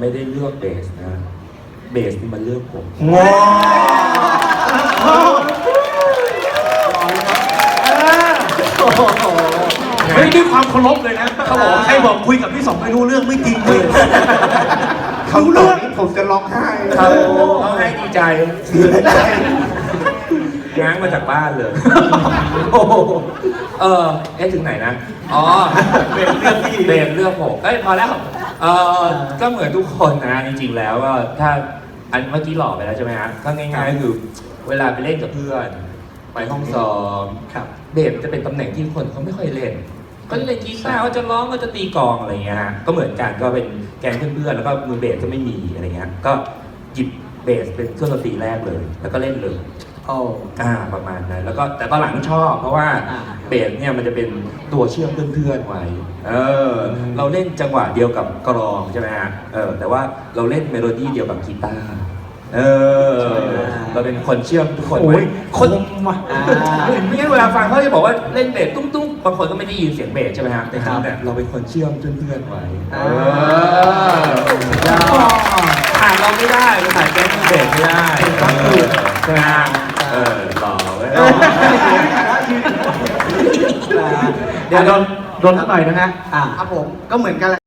ไม่ได้เลือกเบสนะ เบสนี่มันเลือกผมว้าวไม่ได้ด้วยความเคารพเลยนะเขาบอกว่าใครบอกคุยกับพี่สองไม่รู้เรื่องไม่จริงเลยคำตอบนี้ผมจะร้องไห้เขาเขาให้ดีใจง้างมาจากบ้านเลยโอ้โหเออ เอ๊ะ ถึงไหนนะ อ๋อเบสเลือกพี่เบสเลือกผมเอ้ย พอแล้ว เออก็เหมือนทุกคนนะจริงๆแล้วก็ถ้าอันเมื่อกี้หลอกไปแล้วใช่ไหมฮะก็ง่ายๆก็คือเวลาไปเล่นกับเพื่อน ไปห้องซ้อมครับ เบสจะเป็นตำแหน่งที่คนเขาไม่ค่อยเล่น ก็เล่นกีตาร์ก็จะร้องก็จะตีกลองอะไรเงี้ยฮะก็เหมือนกันก็เป็นแก๊งเพื่อนๆแล้วก็มือเบสก็ไม่มีอะไรเงี้ยก็หยิบเบสเป็นเครื่องดนตรีแรกเลย แล้วก็เล่นเลย โอ้อ่าประมาณนั้นแล้วก็แต่ตอนหลังชอบเพราะว่าอ่า เบสเนี่ยมันจะเป็นตัวเชื่อมเพื่อนๆไว้เออเราเล่นจังหวะเดียวกับกลองใช่ไหมฮะเออแต่ว่าเราเล่นเมโลดี้เดียวกับกีตาร์เออเราเป็นคนเชื่อมทุกคนโอ้ไว้ยคนว่ะอ่าไม่งั้นเวลาฟังเขาจะบอกว่าเล่นเบสตุ้มๆบางคนก็ไม่ได้ยินเสียงเบสใช่ไหมฮะแต่จริงๆเนี่ยเราเป็นคนเชื่อมเพื่อนๆไว้อ่าเออขาดเราไม่ได้เราขาดแก๊งเบสไม่ได้ใช่ไหมฮะเอต่อไว้เดี๋ยวโดนโดนสักหน่อยนะฮะ อ่า ครับผม ก็เหมือนกันแหละ